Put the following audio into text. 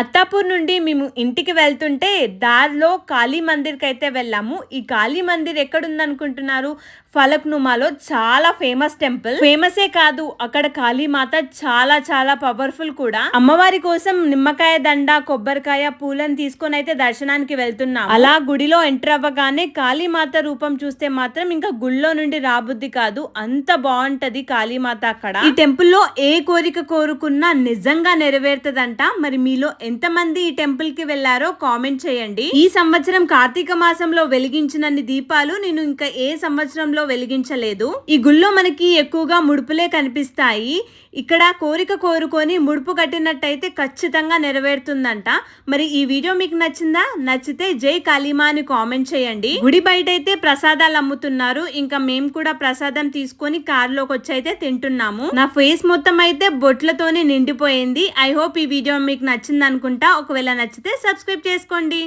అత్తాపూర్ నుండి మేము ఇంటికి వెళ్తుంటే దారిలో కాళీ మందిర్కి అయితే వెళ్ళాము. ఈ కాళీ మందిర్ ఎక్కడుందనుకుంటున్నారు? ఫలక్నుమాలో చాలా ఫేమస్ టెంపుల్. ఫేమసే కాదు అక్కడ కాళీమాత చాలా చాలా పవర్ఫుల్ కూడా. అమ్మవారి కోసం నిమ్మకాయ దండ కొబ్బరికాయ పూలను తీసుకొని అయితే దర్శనానికి వెళ్తున్నాం అలా గుడిలో ఎంటర్ అవ్వగానే కాళీమాత రూపం చూస్తే మాత్రం ఇంకా గుళ్ళో నుండి రాబుద్ది కాదు. అంత బాగుంటది కాళీమాత అక్కడ. ఈ టెంపుల్లో ఏ కోరిక కోరుకున్నా నిజంగా నెరవేరుతుందంట. మరి మీలో ఎంతమంది ఈ టెంపుల్కి వెళ్ళారో కామెంట్ చేయండి. ఈ సంవత్సరం కార్తీక మాసంలో వెలిగించినన్ని దీపాలు నేను ఇంకా ఏ సంవత్సరంలో వెలిగించలేదు. ఈ గుళ్ళో మనకి ఎక్కువగా ముడుపులే కనిపిస్తాయి. ఇక్కడ కోరిక కోరుకొని ముడుపు కట్టినట్టయితే ఖచ్చితంగా నెరవేరుతుందంట. మరి ఈ వీడియో మీకు నచ్చిందా? నచ్చితే జై కాళీమా అని కామెంట్ చేయండి. గుడి బయట అయితే ప్రసాదాలు అమ్ముతున్నారు. ఇంకా మేము కూడా ప్రసాదం తీసుకొని కారులోకి వచ్చి అయితే తింటున్నాము. నా ఫేస్ మొత్తం అయితే బొట్లతోనే నిండిపోయింది. ఐ హోప్ ఈ వీడియో మీకు నచ్చిందా అనుకుంటా. ఒకవేళ నచ్చితే సబ్స్క్రైబ్ చేసుకోండి.